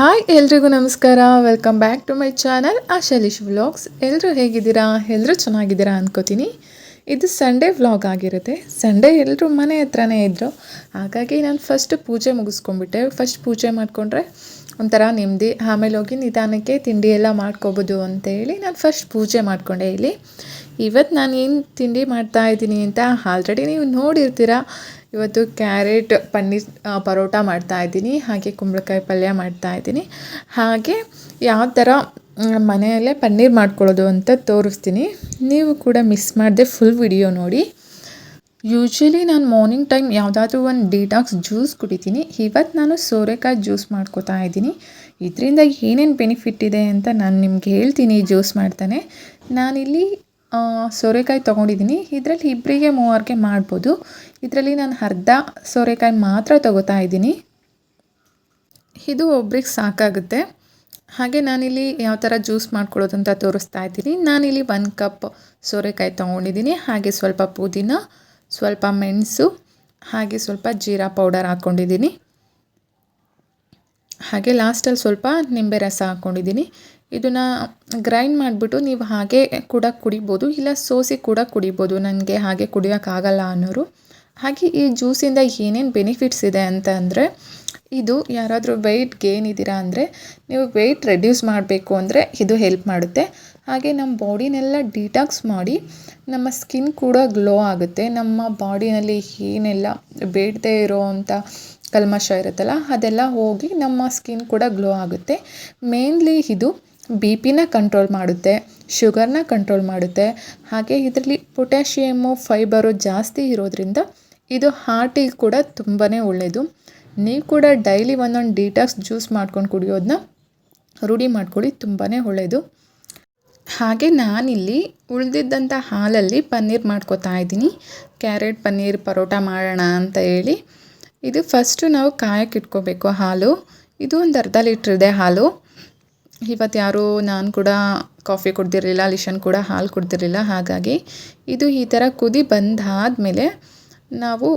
Hi ಎಲ್ರಿಗೂ ನಮಸ್ಕಾರ. Welcome back to my channel Ashalish vlogs ಎಲ್ಲರೂ ಹೇಗಿದ್ದೀರಾ? ಎಲ್ಲರೂ ಚೆನ್ನಾಗಿದ್ದೀರಾ ಅಂದ್ಕೋತೀನಿ ಇದು ಸಂಡೇ ವ್ಲಾಗ್ ಆಗಿರುತ್ತೆ. ಸಂಡೇ ಎಲ್ಲರೂ ಮನೆ ಹತ್ರನೇ ಇದ್ದರು ಹಾಗಾಗಿ ನಾನು ಫಸ್ಟ್ ಪೂಜೆ ಮುಗಿಸ್ಕೊಂಡ್ಬಿಟ್ಟೆ. ಫಸ್ಟ್ ಪೂಜೆ ಮಾಡಿಕೊಂಡ್ರೆ ಒಂಥರ ನೆಮ್ಮದಿ, ಆಮೇಲೆ ಹೋಗಿ ನಿಧಾನಕ್ಕೆ ತಿಂಡಿ ಎಲ್ಲ ಮಾಡ್ಕೋಬೋದು ಅಂತೇಳಿ ನಾನು ಫಸ್ಟ್ ಪೂಜೆ ಮಾಡಿಕೊಂಡೆ ಇಲ್ಲಿ. ಇವತ್ತು ನಾನು ಏನು ತಿಂಡಿ ಮಾಡ್ತಾ ಇದ್ದೀನಿ ಅಂತ ಆಲ್ರೆಡಿ ನೀವು ನೋಡಿರ್ತೀರ. ಇವತ್ತು ಕ್ಯಾರೆಟ್ ಪನ್ನೀರ್ ಪರೋಟ ಮಾಡ್ತಾ ಇದ್ದೀನಿ, ಹಾಗೆ ಕುಂಬಳಕಾಯಿ ಪಲ್ಯ ಮಾಡ್ತಾ ಇದ್ದೀನಿ. ಹಾಗೆ ಯಾವ ಥರ ಮನೆಯಲ್ಲೇ ಪನ್ನೀರ್ ಮಾಡ್ಕೊಳ್ಳೋದು ಅಂತ ತೋರಿಸ್ತೀನಿ. ನೀವು ಕೂಡ ಮಿಸ್ ಮಾಡದೆ ಫುಲ್ ವಿಡಿಯೋ ನೋಡಿ. ಯೂಶ್ವಲಿ ನಾನು ಮಾರ್ನಿಂಗ್ ಟೈಮ್ ಯಾವುದಾದ್ರೂ ಒಂದು ಡಿಟಾಕ್ಸ್ ಜ್ಯೂಸ್ ಕುಡಿತೀನಿ. ಇವತ್ತು ನಾನು ಸೋರೆಕಾಯಿ ಜ್ಯೂಸ್ ಮಾಡ್ಕೋತಾ ಇದ್ದೀನಿ. ಇದರಿಂದ ಏನೇನು ಬೆನಿಫಿಟ್ ಇದೆ ಅಂತ ನಾನು ನಿಮ್ಗೆ ಹೇಳ್ತೀನಿ ಜ್ಯೂಸ್ ಮಾಡ್ತಾನೆ. ನಾನಿಲ್ಲಿ ಸೋರೆಕಾಯಿ ತೊಗೊಂಡಿದ್ದೀನಿ. ಇದರಲ್ಲಿ ಇಬ್ಬರಿಗೆ ಮೂವರಿಗೆ ಮಾಡ್ಬೋದು. ಇದರಲ್ಲಿ ನಾನು ಅರ್ಧ ಸೋರೆಕಾಯಿ ಮಾತ್ರ ತೊಗೋತಾ ಇದ್ದೀನಿ. ಇದು ಒಬ್ರಿಗೆ ಸಾಕಾಗುತ್ತೆ. ಹಾಗೆ ನಾನಿಲ್ಲಿ ಯಾವ ಥರ ಜ್ಯೂಸ್ ಮಾಡ್ಕೊಳ್ಳೋದು ಅಂತ ತೋರಿಸ್ತಾ ಇದ್ದೀನಿ. ನಾನಿಲ್ಲಿ ಒಂದು ಕಪ್ ಸೋರೆಕಾಯಿ ತೊಗೊಂಡಿದ್ದೀನಿ. ಹಾಗೆ ಸ್ವಲ್ಪ ಪುದೀನ, ಸ್ವಲ್ಪ ಮೆಣಸು, ಹಾಗೆ ಸ್ವಲ್ಪ ಜೀರಾ ಪೌಡರ್ ಹಾಕ್ಕೊಂಡಿದ್ದೀನಿ. ಹಾಗೆ ಲಾಸ್ಟಲ್ಲಿ ಸ್ವಲ್ಪ ನಿಂಬೆ ರಸ ಹಾಕ್ಕೊಂಡಿದ್ದೀನಿ. ಇದನ್ನು ಗ್ರೈಂಡ್ ಮಾಡಿಬಿಟ್ಟು ನೀವು ಹಾಗೆ ಕೂಡ ಕುಡಿಬೋದು, ಇಲ್ಲ ಸೋಸಿ ಕೂಡ ಕುಡಿಬೋದು, ನನಗೆ ಹಾಗೆ ಕುಡಿಯೋಕ್ಕಾಗಲ್ಲ ಅನ್ನೋರು. ಹಾಗೆ ಈ ಜ್ಯೂಸಿಂದ ಏನೇನು ಬೆನಿಫಿಟ್ಸ್ ಇದೆ ಅಂತ ಅಂದರೆ, ಇದು ಯಾರಾದರೂ ವೆಯ್ಟ್ ಗೇನ್ ಇದ್ದೀರಾ ಅಂದರೆ, ನೀವು ವೆಯ್ಟ್ ರೆಡ್ಯೂಸ್ ಮಾಡಬೇಕು ಅಂದರೆ ಇದು ಹೆಲ್ಪ್ ಮಾಡುತ್ತೆ. ಹಾಗೆ ನಮ್ಮ ಬಾಡಿನೆಲ್ಲ ಡಿಟಾಕ್ಸ್ ಮಾಡಿ, ನಮ್ಮ ಸ್ಕಿನ್ ಕೂಡ ಗ್ಲೋ ಆಗುತ್ತೆ. ನಮ್ಮ ಬಾಡಿನಲ್ಲಿ ಏನೆಲ್ಲ ಬೇಡದೇ ಇರೋ ಅಂಥ ಕಲ್ಮಶ ಇರುತ್ತಲ್ಲ, ಅದೆಲ್ಲ ಹೋಗಿ ನಮ್ಮ ಸ್ಕಿನ್ ಕೂಡ ಗ್ಲೋ ಆಗುತ್ತೆ. ಮೇನ್ಲಿ ಇದು ಬಿ ಪಿನ ಕಂಟ್ರೋಲ್ ಮಾಡುತ್ತೆ ಶುಗರ್ನ ಕಂಟ್ರೋಲ್ ಮಾಡುತ್ತೆ. ಹಾಗೆ ಇದರಲ್ಲಿ ಪೊಟ್ಯಾಷಿಯಮ್ಮು ಫೈಬರು ಜಾಸ್ತಿ ಇರೋದ್ರಿಂದ ಇದು ಹಾರ್ಟಿಗೆ ಕೂಡ ತುಂಬಾ ಒಳ್ಳೆಯದು ನೀವು ಕೂಡ ಡೈಲಿ ಒಂದೊಂದು ಡಿಟಾಕ್ಸ್ ಜ್ಯೂಸ್ ಮಾಡ್ಕೊಂಡು ಕುಡಿಯೋದನ್ನ ರೂಢಿ ಮಾಡ್ಕೊಳ್ಳಿ ತುಂಬಾ ಒಳ್ಳೆಯದು ಹಾಗೆ ನಾನಿಲ್ಲಿ ಉಳಿದಿದ್ದಂಥ ಹಾಲಲ್ಲಿ ಪನ್ನೀರ್ ಮಾಡ್ಕೋತಾ ಇದ್ದೀನಿ. ಕ್ಯಾರೆಟ್ ಪನ್ನೀರ್, ಪರೋಟ ಮಾಡೋಣ ಅಂತ ಹೇಳಿ. ಇದು ಫಸ್ಟು ನಾವು ಕಾಯಕ್ಕೆ ಇಟ್ಕೋಬೇಕು ಹಾಲು. ಇದು ಒಂದು ಅರ್ಧ ಲೀಟ್ರ್ ಇದೆ ಹಾಲು. ಇವತ್ತು ಯಾರೂ ನಾನು ಕೂಡ ಕಾಫಿ ಕುಡ್ದಿರಲಿಲ್ಲ ಲಿಶನ್ ಕೂಡ ಹಾಲು ಕುಡ್ದಿರಲಿಲ್ಲ. ಹಾಗಾಗಿ ಇದು ಈ ಥರ ಕುದಿ ಬಂದಾದಮೇಲೆ ನಾವು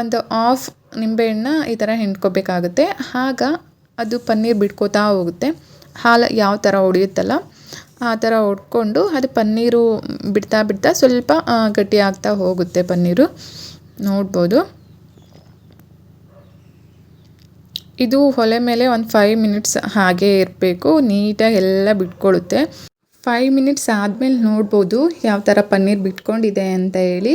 ಒಂದು ಆಫ್ ನಿಂಬೆಹಣ್ಣ ಈ ಥರ ಹಿಂಡ್ಕೋಬೇಕಾಗುತ್ತೆ. ಆಗ ಅದು ಪನ್ನೀರ್ ಬಿಟ್ಕೋತಾ ಹೋಗುತ್ತೆ. ಹಾಲು ಯಾವ ಥರ ಹೊಡೆಯುತ್ತಲ್ಲ ಆ ಥರ ಹೊಡ್ಕೊಂಡು ಅದು ಪನ್ನೀರು ಬಿಡ್ತಾ ಬಿಡ್ತಾ ಸ್ವಲ್ಪ ಗಟ್ಟಿ ಆಗ್ತಾ ಹೋಗುತ್ತೆ ಪನ್ನೀರು. ನೋಡ್ಬೋದು. ಇದು ಒಲೆ ಮೇಲೆ ಒಂದು ಫೈವ್ ಮಿನಿಟ್ಸ್ ಹಾಗೆ ಇರಬೇಕು, ನೀಟಾಗಿ ಎಲ್ಲ ಬಿಟ್ಕೊಳ್ಳುತ್ತೆ ಫೈವ್ ಮಿನಿಟ್ಸ್ ಆದಮೇಲೆ ನೋಡ್ಬೋದು ಯಾವ ಥರ ಪನ್ನೀರ್ ಬಿಟ್ಕೊಂಡಿದೆ ಅಂತ ಹೇಳಿ.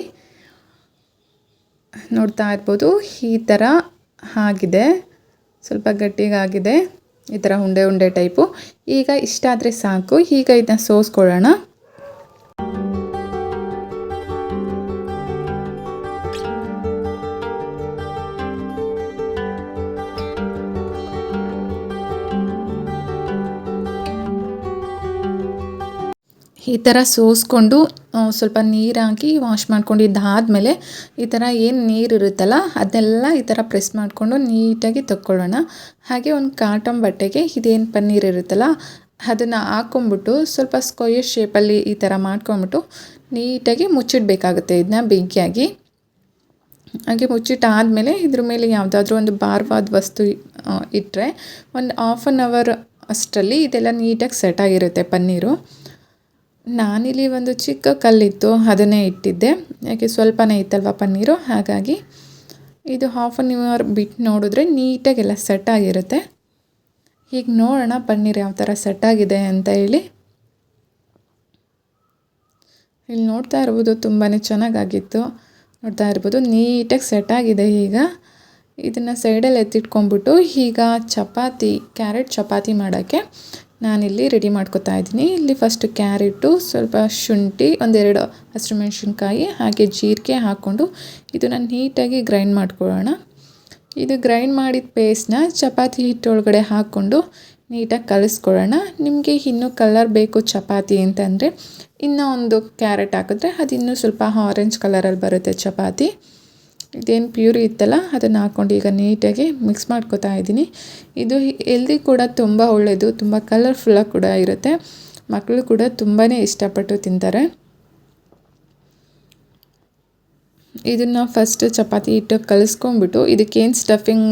ನೋಡ್ತಾ ಇರ್ಬೋದು, ಈ ಥರ ಆಗಿದೆ. ಸ್ವಲ್ಪ ಗಟ್ಟಿಗಾಗಿದೆ ಈ ಥರ ಉಂಡೆ ಉಂಡೆ ಟೈಪು ಈಗ ಇಷ್ಟಾದರೆ ಸಾಕು. ಈಗ ಇದನ್ನ ಸೋಸ್ಕೊಳ್ಳೋಣ. ಈ ಥರ ಸೋಸ್ಕೊಂಡು ಸ್ವಲ್ಪ ನೀರು ಹಾಕಿ ವಾಶ್ ಮಾಡ್ಕೊಂಡಿದ್ದಾದಮೇಲೆ ಈ ಥರ ಏನು ನೀರು ಇರುತ್ತಲ್ಲ ಅದನ್ನೆಲ್ಲ ಈ ಥರ ಪ್ರೆಸ್ ಮಾಡಿಕೊಂಡು ನೀಟಾಗಿ ತಕ್ಕೊಳ್ಳೋಣ. ಹಾಗೆ ಒಂದು ಕಾಟನ್ ಬಟ್ಟೆಗೆ ಇದೇನು ಪನ್ನೀರ್ ಇರುತ್ತಲ್ಲ, ಅದನ್ನು ಹಾಕ್ಕೊಂಬಿಟ್ಟು ಸ್ವಲ್ಪ ಸ್ಕ್ವಯರ್ ಶೇಪಲ್ಲಿ ಈ ಥರ ಮಾಡ್ಕೊಂಬಿಟ್ಟು ನೀಟಾಗಿ ಮುಚ್ಚಿಡಬೇಕಾಗುತ್ತೆ ಇದನ್ನ ಬೆಂಕಿಯಾಗಿ. ಹಾಗೆ ಮುಚ್ಚಿಟ್ಟಾದಮೇಲೆ ಇದ್ರ ಮೇಲೆ ಯಾವುದಾದ್ರೂ ಒಂದು ಭಾರವಾದ ವಸ್ತು ಇಟ್ಟರೆ ಒಂದು ಹಾಫ್ ಆನ್ ಅವರ್ ಅಷ್ಟರಲ್ಲಿ ಇದೆಲ್ಲ ನೀಟಾಗಿ ಸೆಟ್ ಆಗಿರುತ್ತೆ ಪನ್ನೀರು. ನಾನಿಲ್ಲಿ ಒಂದು ಚಿಕ್ಕ ಕಲ್ಲಿತ್ತು, ಅದನ್ನೇ ಇಟ್ಟಿದ್ದೆ. ಯಾಕೆ ಸ್ವಲ್ಪನೇ ಇತ್ತಲ್ವ ಪನ್ನೀರು? ಹಾಗಾಗಿ ಇದು ಹಾಫ್ ಆನ್ ಅವರ್ ಬಿಟ್ಟು ನೋಡಿದ್ರೆ ನೀಟಾಗೆಲ್ಲ ಸೆಟ್ ಆಗಿರುತ್ತೆ. ಈಗ ನೋಡೋಣ ಪನ್ನೀರ್ ಯಾವ ಥರ ಸೆಟ್ ಆಗಿದೆ ಅಂತ ಹೇಳಿ. ಇಲ್ಲಿ ನೋಡ್ತಾ ಇರ್ಬೋದು ತುಂಬಾ ಚೆನ್ನಾಗಾಗಿತ್ತು. ನೋಡ್ತಾ ಇರ್ಬೋದು ನೀಟಾಗಿ ಸೆಟ್ ಆಗಿದೆ ಈಗ. ಇದನ್ನು ಸೈಡಲ್ಲಿ ಎತ್ತಿಟ್ಕೊಂಡ್ಬಿಟ್ಟು ಈಗ ಚಪಾತಿ, ಕ್ಯಾರೆಟ್ ಚಪಾತಿ ಮಾಡೋಕ್ಕೆ ನಾನಿಲ್ಲಿ ರೆಡಿ ಮಾಡ್ಕೊತಾ ಇದ್ದೀನಿ. ಇಲ್ಲಿ ಫಸ್ಟ್ ಕ್ಯಾರೆಟು ಸ್ವಲ್ಪ ಶುಂಠಿ, ಒಂದೆರಡು ಹಸಿರುಮೆಣ್ಸಿನ್ಕಾಯಿ, ಹಾಗೆ ಜೀರಿಗೆ ಹಾಕ್ಕೊಂಡು ನಾನು ನೀಟಾಗಿ ಗ್ರೈಂಡ್ ಮಾಡ್ಕೊಳ್ಳೋಣ. ಇದು ಗ್ರೈಂಡ್ ಮಾಡಿದ ಪೇಸ್ಟ್ನ ಚಪಾತಿ ಹಿಟ್ಟೊಳಗಡೆ ಹಾಕ್ಕೊಂಡು ನೀಟಾಗಿ ಕಲಿಸ್ಕೊಳ್ಳೋಣ. ನಿಮಗೆ ಇನ್ನೂ ಕಲರ್ ಬೇಕು ಚಪಾತಿ ಅಂತಂದರೆ, ಇನ್ನೂ ಒಂದು ಕ್ಯಾರೆಟ್ ಹಾಕಿದ್ರೆ ಅದು ಇನ್ನೂ ಸ್ವಲ್ಪ ಆರೆಂಜ್ ಕಲರಲ್ಲಿ ಬರುತ್ತೆ ಚಪಾತಿ. ಇದೇನು ಪ್ಯೂರಿ ಇತ್ತಲ್ಲ, ಅದನ್ನು ಹಾಕ್ಕೊಂಡು ಈಗ ನೀಟಾಗಿ ಮಿಕ್ಸ್ ಮಾಡ್ಕೋತಾ ಇದ್ದೀನಿ. ಇದು ಎಲ್ದಿ ಕೂಡ ತುಂಬ ಒಳ್ಳೆಯದು ತುಂಬ ಕಲರ್ಫುಲ್ಲಾಗಿ ಕೂಡ ಇರುತ್ತೆ. ಮಕ್ಕಳು ಕೂಡ ತುಂಬಾ ಇಷ್ಟಪಟ್ಟು ತಿಂತಾರೆ. ಇದನ್ನು ಫಸ್ಟ್ ಚಪಾತಿ ಹಿಟ್ಟು ಕಲಿಸ್ಕೊಂಡ್ಬಿಟ್ಟು, ಇದಕ್ಕೇನು ಸ್ಟಫಿಂಗ್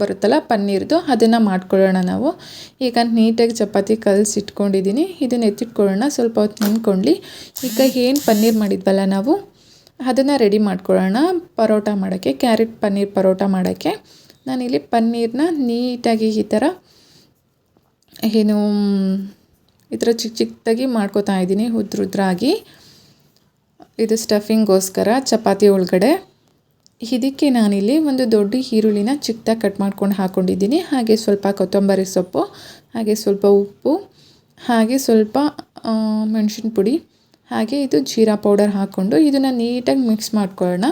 ಬರುತ್ತಲ್ಲ, ಪನ್ನೀರ್ದು, ಅದನ್ನು ಮಾಡ್ಕೊಳ್ಳೋಣ ನಾವು. ಈಗ ನೀಟಾಗಿ ಚಪಾತಿ ಕಲಸಿ ಇಟ್ಕೊಂಡಿದ್ದೀನಿ ಇದನ್ನು ಎತ್ತಿಟ್ಕೊಳ್ಳೋಣ, ಸ್ವಲ್ಪ ಹೊತ್ತು ನಿಂತ್ಕೊಳ್ಳಿ. ಈಗ ಏನು ಪನ್ನೀರ್ ಮಾಡಿದ್ವಲ್ಲ ನಾವು? ಅದನ್ನು ರೆಡಿ ಮಾಡ್ಕೊಳ್ಳೋಣ. ಪರೋಟ ಮಾಡೋಕ್ಕೆ ಕ್ಯಾರೆಟ್ ಪನ್ನೀರ್ ಪರೋಟ ಮಾಡೋಕ್ಕೆ. ನಾನಿಲ್ಲಿ ಪನ್ನೀರನ್ನ ನೀಟಾಗಿ ಈ ಥರ ಏನು, ಈ ಥರ ಚಿಕ್ಕ ಚಿಕ್ಕದಾಗಿ ಮಾಡ್ಕೋತಾ ಇದ್ದೀನಿ ಉದ್ರುದ್ರಾಗಿ ಇದು ಸ್ಟಫಿಂಗೋಸ್ಕರ ಚಪಾತಿ ಒಳಗಡೆ. ಇದಕ್ಕೆ ನಾನಿಲ್ಲಿ ಒಂದು ದೊಡ್ಡ ಈರುಳ್ಳಿನ ಚಿಕ್ಕದಾಗಿ ಕಟ್ ಮಾಡ್ಕೊಂಡು ಹಾಕ್ಕೊಂಡಿದ್ದೀನಿ ಹಾಗೆ ಸ್ವಲ್ಪ ಕೊತ್ತಂಬರಿ ಸೊಪ್ಪು, ಹಾಗೆ ಸ್ವಲ್ಪ ಉಪ್ಪು, ಹಾಗೆ ಸ್ವಲ್ಪ ಮೆಣಸಿನ ಪುಡಿ ಹಾಗೆ ಇದು ಜೀರಾ ಪೌಡರ್ ಹಾಕ್ಕೊಂಡು ಇದನ್ನು ನೀಟಾಗಿ ಮಿಕ್ಸ್ ಮಾಡ್ಕೊಳ್ಳೋಣ.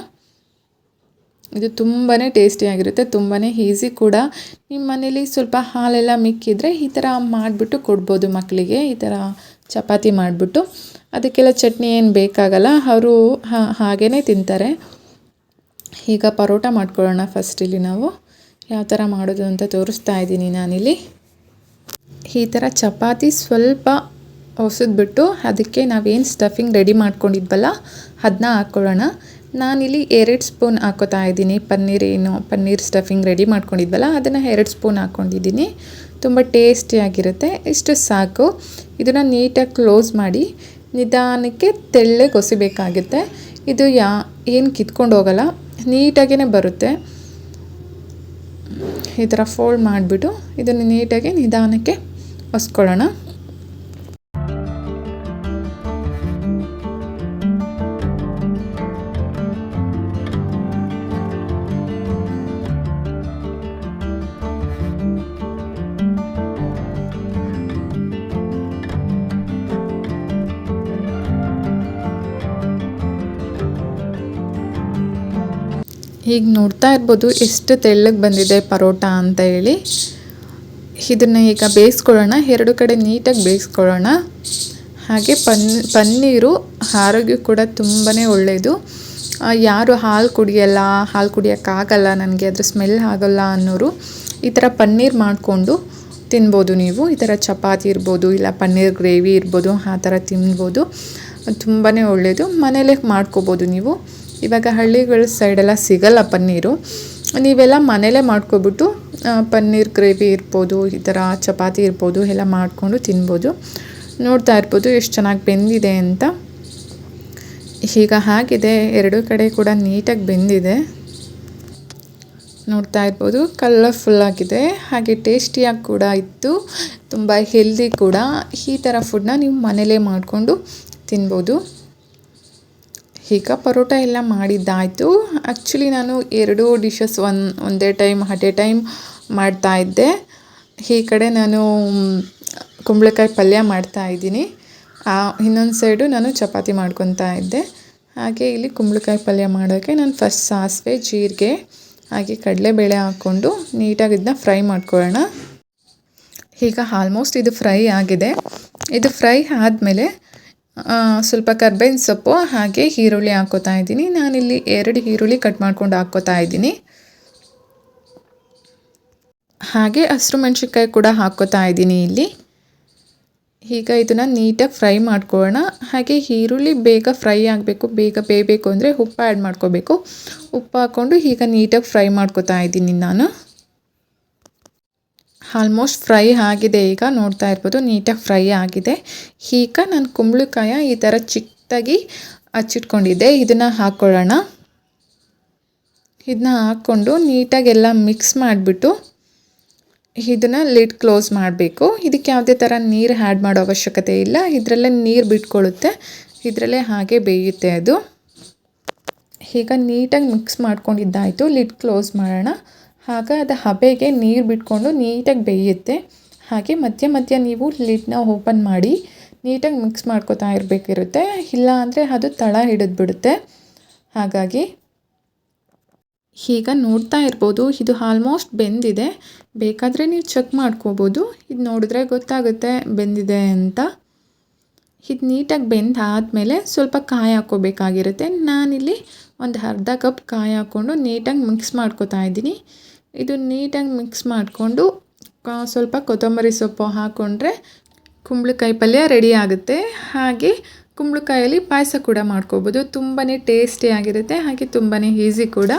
ಇದು ತುಂಬಾ ಟೇಸ್ಟಿಯಾಗಿರುತ್ತೆ ತುಂಬಾ ಈಸಿ ಕೂಡ. ನಿಮ್ಮ ಮನೇಲಿ ಸ್ವಲ್ಪ ಹಾಲೆಲ್ಲ ಮಿಕ್ಕಿದ್ರೆ ಈ ಥರ ಮಾಡಿಬಿಟ್ಟು ಕೊಡ್ಬೋದು ಮಕ್ಕಳಿಗೆ ಈ ಥರ ಚಪಾತಿ ಮಾಡಿಬಿಟ್ಟು. ಅದಕ್ಕೆಲ್ಲ ಚಟ್ನಿ ಏನು ಬೇಕಾಗಲ್ಲ, ಅವರು ಹಾಗೇ ತಿಂತಾರೆ. ಈಗ ಪರೋಟ ಮಾಡ್ಕೊಳ್ಳೋಣ ಫಸ್ಟ್ ಇಲ್ಲಿ ನಾವು. ಯಾವ ಥರ ಮಾಡೋದು ಅಂತ ತೋರಿಸ್ತಾ ಇದ್ದೀನಿ ನಾನಿಲ್ಲಿ. ಈ ಥರ ಚಪಾತಿ ಸ್ವಲ್ಪ ಹೊಸದ್ಬಿಟ್ಟು ಅದಕ್ಕೆ ನಾವೇನು ಸ್ಟಫಿಂಗ್ ರೆಡಿ ಮಾಡ್ಕೊಂಡಿದ್ವಲ್ಲ ಅದನ್ನ ಹಾಕ್ಕೊಳ್ಳೋಣ ನಾನಿಲ್ಲಿ ಎರಡು ಸ್ಪೂನ್ ಹಾಕೋತಾ ಇದ್ದೀನಿ. ಪನ್ನೀರ್ ಏನು, ಪನ್ನೀರ್ ಸ್ಟಫಿಂಗ್ ರೆಡಿ ಮಾಡ್ಕೊಂಡಿದ್ವಲ್ಲ, ಅದನ್ನು ಎರಡು ಸ್ಪೂನ್ ಹಾಕ್ಕೊಂಡಿದ್ದೀನಿ ತುಂಬ ಟೇಸ್ಟಿಯಾಗಿರುತ್ತೆ ಇಷ್ಟು ಸಾಕು. ಇದನ್ನು ನೀಟಾಗಿ ಕ್ಲೋಸ್ ಮಾಡಿ, ನಿಧಾನಕ್ಕೆ ತೆಳ್ಳಗೆ ಒಸಿಬೇಕಾಗುತ್ತೆ. ಇದು ಯಾ, ಏನು ಕಿತ್ಕೊಂಡು ಹೋಗಲ್ಲ ನೀಟಾಗೇ ಬರುತ್ತೆ. ಈ ಥರ ಫೋಲ್ಡ್ ಮಾಡಿಬಿಟ್ಟು ಇದನ್ನು ನೀಟಾಗಿ ನಿಧಾನಕ್ಕೆ ಒಸ್ಕೊಳ್ಳೋಣ. ಈಗ ನೋಡ್ತಾ ಇರ್ಬೋದು ಎಷ್ಟು ತೆಳ್ಳಗೆ ಬಂದಿದೆ ಪರೋಟ ಅಂತ ಹೇಳಿ. ಇದನ್ನು ಈಗ ಬೇಯಿಸ್ಕೊಳ್ಳೋಣ. ಎರಡು ಕಡೆ ನೀಟಾಗಿ ಬೇಯಿಸ್ಕೊಳ್ಳೋಣ. ಹಾಗೆ ಪನ್, ಪನ್ನೀರು ಆರೋಗ್ಯ ಕೂಡ ತುಂಬಾ ಒಳ್ಳೆಯದು ಯಾರು ಹಾಲು ಕುಡಿಯಲ್ಲ, ಹಾಲು ಕುಡಿಯೋಕ್ಕಾಗಲ್ಲ ನನಗೆ ಅದ್ರ ಸ್ಮೆಲ್ ಆಗೋಲ್ಲ ಅನ್ನೋರು ಈ ಥರ ಪನ್ನೀರ್ ಮಾಡಿಕೊಂಡು ತಿನ್ಬೋದು ನೀವು. ಈ ಥರ ಚಪಾತಿ ಇರ್ಬೋದು, ಇಲ್ಲ ಪನ್ನೀರ್ ಗ್ರೇವಿ ಇರ್ಬೋದು, ಆ ಥರ ತಿನ್ಬೋದು. ತುಂಬಾ ಒಳ್ಳೆಯದು ಮನೇಲೇ ಮಾಡ್ಕೋಬೋದು ನೀವು. ಇವಾಗ ಹಳ್ಳಿಗಳ ಸೈಡೆಲ್ಲ ಸಿಗಲ್ಲ ಪನ್ನೀರು. ನೀವೆಲ್ಲ ಮನೇಲೇ ಮಾಡ್ಕೊಬಿಟ್ಟು ಪನ್ನೀರ್, ಗ್ರೇವಿ ಇರ್ಬೋದು, ಈ ಥರ ಚಪಾತಿ ಇರ್ಬೋದು, ಎಲ್ಲ ಮಾಡಿಕೊಂಡು ತಿನ್ಬೋದು. ನೋಡ್ತಾ ಇರ್ಬೋದು ಎಷ್ಟು ಚೆನ್ನಾಗಿ ಬೆಂದಿದೆ ಅಂತ. ಈಗ ಹಾಗಿದೆ, ಎರಡು ಕಡೆ ಕೂಡ ನೀಟಾಗಿ ಬೆಂದಿದೆ. ನೋಡ್ತಾ ಇರ್ಬೋದು ಕಲರ್ಫುಲ್ ಆಗಿದೆ. ಹಾಗೆ ಟೇಸ್ಟಿಯಾಗಿ ಕೂಡ ಇತ್ತು. ತುಂಬ ಹೆಲ್ದಿ ಕೂಡ. ಈ ಥರ ಫುಡ್ನ ನೀವು ಮನೇಲೇ ಮಾಡಿಕೊಂಡು ತಿನ್ಬೋದು. ಈಗ ಪರೋಟ ಎಲ್ಲ ಮಾಡಿದ್ದಾಯಿತು. ಆ್ಯಕ್ಚುಲಿ ನಾನು ಎರಡು ಡಿಶಸ್ ಒನ್ ಒಂದೇ ಟೈಮ್ ಅಟ್ ಎ ಟೈಮ್ ಮಾಡ್ತಾ ಇದ್ದೆ. ಈ ಕಡೆ ನಾನು ಕುಂಬಳಕಾಯಿ ಪಲ್ಯ ಮಾಡ್ತಾ ಇದ್ದೀನಿ. ಇನ್ನೊಂದು ಸೈಡು ನಾನು ಚಪಾತಿ ಮಾಡ್ಕೊತಾ ಇದ್ದೆ. ಹಾಗೆ ಇಲ್ಲಿ ಕುಂಬಳಕಾಯಿ ಪಲ್ಯ ಮಾಡೋಕ್ಕೆ ನಾನು ಫಸ್ಟ್ ಸಾಸಿವೆ, ಜೀರಿಗೆ, ಹಾಗೆ ಕಡಲೆಬೇಳೆ ಹಾಕ್ಕೊಂಡು ನೀಟಾಗಿ ಇದನ್ನ ಫ್ರೈ ಮಾಡ್ಕೊಳ್ಳೋಣ. ಈಗ ಆಲ್ಮೋಸ್ಟ್ ಇದು ಫ್ರೈ ಆಗಿದೆ. ಇದು ಫ್ರೈ ಆದಮೇಲೆ ಸ್ವಲ್ಪ ಕರ್ಬೇವಿನ ಸೊಪ್ಪು ಹಾಗೆ ಈರುಳ್ಳಿ ಹಾಕ್ಕೋತಾ ಇದ್ದೀನಿ. ನಾನಿಲ್ಲಿ ಎರಡು ಈರುಳ್ಳಿ ಕಟ್ ಮಾಡ್ಕೊಂಡು ಹಾಕ್ಕೋತಾ ಇದ್ದೀನಿ. ಹಾಗೆ ಹಸಿರು ಮೆಣಸಿನ್ಕಾಯಿ ಕೂಡ ಹಾಕೋತಾ ಇದ್ದೀನಿ ಇಲ್ಲಿ. ಈಗ ಇದನ್ನು ನೀಟಾಗಿ ಫ್ರೈ ಮಾಡ್ಕೊಳ್ಳೋಣ. ಹಾಗೆ ಈರುಳ್ಳಿ ಬೇಗ ಫ್ರೈ ಆಗಬೇಕು, ಬೇಗ ಬೇಯಬೇಕು ಅಂದರೆ ಉಪ್ಪು ಆ್ಯಡ್ ಮಾಡ್ಕೋಬೇಕು. ಉಪ್ಪು ಹಾಕ್ಕೊಂಡು ಈಗ ನೀಟಾಗಿ ಫ್ರೈ ಮಾಡ್ಕೋತಾ ಇದ್ದೀನಿ ನಾನು. ಆಲ್ಮೋಸ್ಟ್ ಫ್ರೈ ಆಗಿದೆ ಈಗ, ನೋಡ್ತಾ ಇರ್ಬೋದು, ನೀಟಾಗಿ ಫ್ರೈ ಆಗಿದೆ. ಈಗ ನಾನು ಕುಂಬಳಕಾಯ ಈ ಥರ ಚಿಕ್ಕದಾಗಿ ಹಚ್ಚಿಟ್ಕೊಂಡಿದ್ದೆ. ಇದನ್ನು ಹಾಕ್ಕೊಳ್ಳೋಣ ಇದನ್ನ ಹಾಕ್ಕೊಂಡು ನೀಟಾಗಿ ಎಲ್ಲ ಮಿಕ್ಸ್ ಮಾಡಿಬಿಟ್ಟು ಇದನ್ನು ಲಿಡ್ ಕ್ಲೋಸ್ ಮಾಡಬೇಕು. ಇದಕ್ಕೆ ಯಾವುದೇ ಥರ ನೀರು ಆ್ಯಡ್ ಮಾಡೋ ಅವಶ್ಯಕತೆ ಇಲ್ಲ. ಇದರಲ್ಲೇ ನೀರು ಬಿಟ್ಕೊಳ್ಳುತ್ತೆ. ಇದರಲ್ಲೇ ಹಾಗೆ ಬೇಯುತ್ತೆ ಅದು. ಈಗ ನೀಟಾಗಿ ಮಿಕ್ಸ್ ಮಾಡ್ಕೊಂಡಿದ್ದಾಯಿತು. ಲಿಡ್ ಕ್ಲೋಸ್ ಮಾಡೋಣ. ಆಗ ಅದು ಹಬೆಗೆ ನೀರು ಬಿಟ್ಕೊಂಡು ನೀಟಾಗಿ ಬೇಯುತ್ತೆ. ಹಾಗೆ ಮಧ್ಯ ಮಧ್ಯ ನೀವು ಲಿಡ್ನ ಓಪನ್ ಮಾಡಿ ನೀಟಾಗಿ ಮಿಕ್ಸ್ ಮಾಡ್ಕೋತಾ ಇರಬೇಕಿರುತ್ತೆ. ಇಲ್ಲ ಅಂದರೆ ಅದು ತಳ ಹಿಡಿದ್ಬಿಡುತ್ತೆ. ಹಾಗಾಗಿ ಈಗ ನೋಡ್ತಾ ಇರ್ಬೋದು, ಇದು ಆಲ್ಮೋಸ್ಟ್ ಬೆಂದಿದೆ. ಬೇಕಾದರೆ ನೀವು ಚೆಕ್ ಮಾಡ್ಕೋಬೋದು. ಇದು ನೋಡಿದ್ರೆ ಗೊತ್ತಾಗುತ್ತೆ ಬೆಂದಿದೆ ಅಂತ. ಇದು ನೀಟಾಗಿ ಬೆಂದಾದಮೇಲೆ ಸ್ವಲ್ಪ ಕಾಯಿ ಹಾಕ್ಕೋಬೇಕಾಗಿರುತ್ತೆ. ನಾನಿಲ್ಲಿ ಒಂದು ಅರ್ಧ ಕಪ್ ಕಾಯಿ ಹಾಕ್ಕೊಂಡು ನೀಟಾಗಿ ಮಿಕ್ಸ್ ಮಾಡ್ಕೊತಾ ಇದ್ದೀನಿ. ಇದು ನೀಟಾಗಿ ಮಿಕ್ಸ್ ಮಾಡಿಕೊಂಡು ಸ್ವಲ್ಪ ಕೊತ್ತಂಬರಿ ಸೊಪ್ಪು ಹಾಕ್ಕೊಂಡ್ರೆ ಕುಂಬಳಕಾಯಿ ಪಲ್ಯ ರೆಡಿ ಆಗುತ್ತೆ. ಹಾಗೆ ಕುಂಬಳಕಾಯಲ್ಲಿ ಪಾಯಸ ಕೂಡ ಮಾಡ್ಕೋಬೋದು. ತುಂಬಾ ಟೇಸ್ಟಿಯಾಗಿರುತ್ತೆ ಹಾಗೆ ತುಂಬಾ ಈಸಿ ಕೂಡ.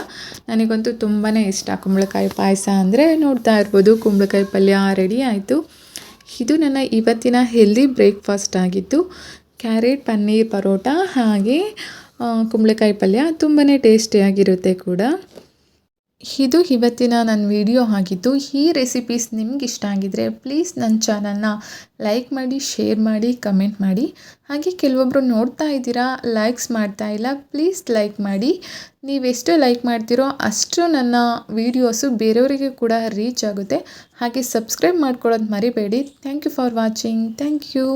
ನನಗಂತೂ ತುಂಬಾ ಇಷ್ಟ ಕುಂಬಳಕಾಯಿ ಪಾಯಸ ಅಂದರೆ. ನೋಡ್ತಾ ಇರ್ಬೋದು, ಕುಂಬಳಕಾಯಿ ಪಲ್ಯ ರೆಡಿ ಆಯಿತು. ಇದು ನನ್ನ ಇವತ್ತಿನ ಹೆಲ್ದಿ ಬ್ರೇಕ್ಫಾಸ್ಟ್ ಆಗಿತ್ತು. ಕ್ಯಾರೆಟ್, ಪನ್ನೀರ್, ಪರೋಟ ಹಾಗೆ ಕುಂಬಳಕಾಯಿ ಪಲ್ಯ ತುಂಬಾ ಟೇಸ್ಟಿಯಾಗಿರುತ್ತೆ ಕೂಡ. ಇದು ಇವತ್ತಿನ ನನ್ನ ವಿಡಿಯೋ ಆಗಿದ್ದು ಈ ರೆಸಿಪೀಸ್ ನಿಮ್ಗೆ ಇಷ್ಟ ಆಗಿದ್ರೆ ಪ್ಲೀಸ್ ನನ್ನ ಚಾನಲ್ನ ಲೈಕ್ ಮಾಡಿ ಶೇರ್ ಮಾಡಿ ಕಮೆಂಟ್ ಮಾಡಿ. ಹಾಗೆ ಕೆಲವೊಬ್ಬರು ನೋಡ್ತಾ ಇದ್ದೀರಾ ಲೈಕ್ಸ್ ಮಾಡ್ತಾ ಇಲ್ಲ ಪ್ಲೀಸ್ ಲೈಕ್ ಮಾಡಿ. ನೀವೆಷ್ಟು ಲೈಕ್ ಮಾಡ್ತೀರೋ ಅಷ್ಟು ನನ್ನ ವೀಡಿಯೋಸು ಬೇರೆಯವರಿಗೆ ಕೂಡ ರೀಚ್ ಆಗುತ್ತೆ. ಹಾಗೆ ಸಬ್ಸ್ಕ್ರೈಬ್ ಮಾಡ್ಕೊಳ್ಳೋದು ಮರಿಬೇಡಿ. Thank you for watching thank you